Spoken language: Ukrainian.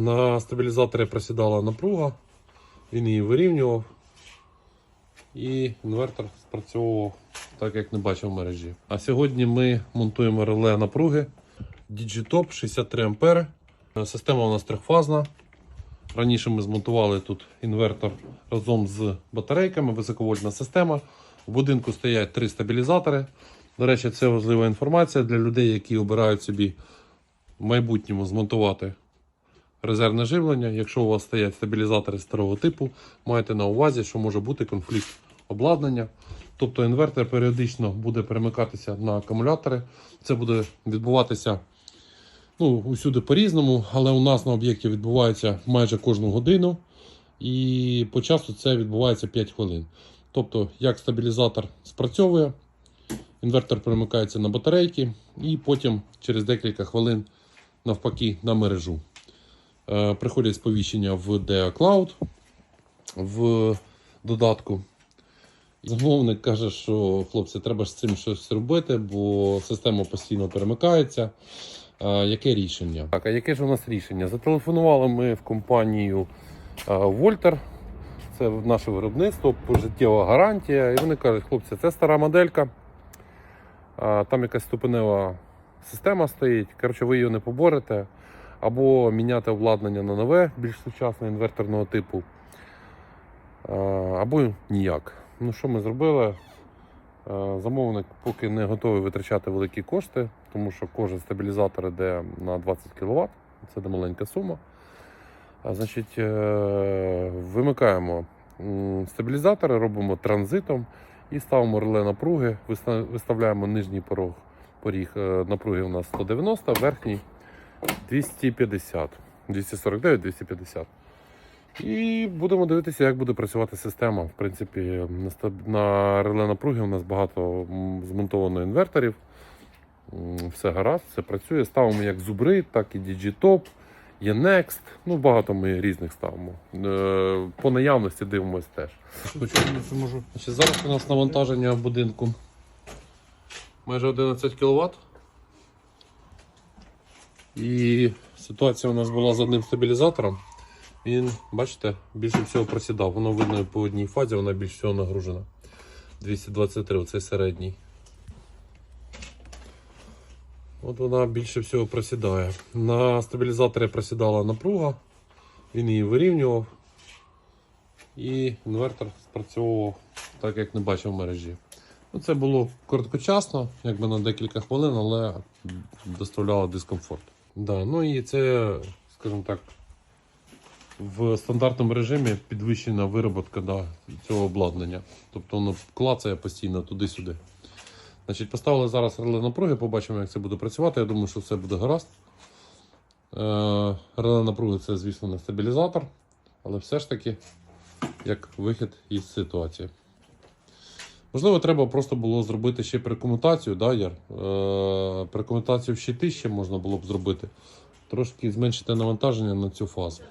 На стабілізаторі просідала напруга, він її вирівнював, і інвертор спрацьовував так, як не бачив в мережі. А сьогодні ми монтуємо реле напруги Digitop 63 А. Система у нас трьохфазна. Раніше ми змонтували тут інвертор разом з батарейками, високовольтна система. В будинку стоять три стабілізатори. До речі, це важлива інформація для людей, які обирають собі в майбутньому змонтувати резервне живлення. Якщо у вас стоять стабілізатори старого типу, майте на увазі, що може бути конфлікт обладнання. Тобто інвертор періодично буде перемикатися на акумулятори. Це буде відбуватися ну, усюди по-різному, але у нас на об'єкті відбувається майже кожну годину. І по часу це відбувається 5 хвилин. Тобто, як стабілізатор спрацьовує, інвертор перемикається на батарейки, і потім через декілька хвилин навпаки на мережу. Е, Приходять сповіщення в DA Cloud в додатку. Замовник каже, що хлопці, треба з цим щось робити, бо система постійно перемикається. Е, Яке рішення? Так, а яке ж у нас рішення? Зателефонували ми в компанію е, Вольтер. Це наше виробництво, пожиттєва гарантія. І вони кажуть, хлопці, це стара моделька. Там якась ступенева система стоїть. Коротше, ви її не поборете. Або міняти обладнання на нове, більш сучасне інверторного типу. Або ніяк. Ну, що ми зробили? Замовник поки не готовий витрачати великі кошти, тому що кожен стабілізатор йде на 20 кВт, це маленька сума. Значить, е, вимикаємо стабілізатори, робимо транзитом і ставимо реле напруги, виста- виставляємо нижній порог, поріг е, напруги у нас 190, верхній 250, 249-250. І будемо дивитися, як буде працювати система. В принципі, на, реле напруги у нас багато змонтовано інверторів. Все гаразд, все працює. Ставимо як зубри, так і Digitop, є Next. Ну, багато ми різних ставимо. Е, По наявності дивимось теж. Зараз у нас навантаження будинку майже 11 кВт. І ситуація у нас була з одним стабілізатором. Він, бачите, більше всього просідав. Воно видно по одній фазі, вона більш всього нагружена. 223, оцей середній. От вона більше всього просідає. На стабілізаторі просідала напруга, він її вирівнював. І інвертор спрацьовував так, як не бачив в мережі. Ну, це було короткочасно, якби на декілька хвилин, але доставляло дискомфорт. Да, ну і це, скажімо так, в стандартному режимі підвищена вироботка да, цього обладнання. Тобто воно клацає постійно туди-сюди. Значить, поставили зараз реле напруги, побачимо, як це буде працювати. Я думаю, що все буде гаразд. Реле напруги це, звісно, не стабілізатор, але все ж таки як вихід із ситуації. Можливо, треба просто було зробити ще прикомутацію, да, Яр? Е, прикомутацію в щити ще можна було б зробити. Трошки зменшити навантаження на цю фазу.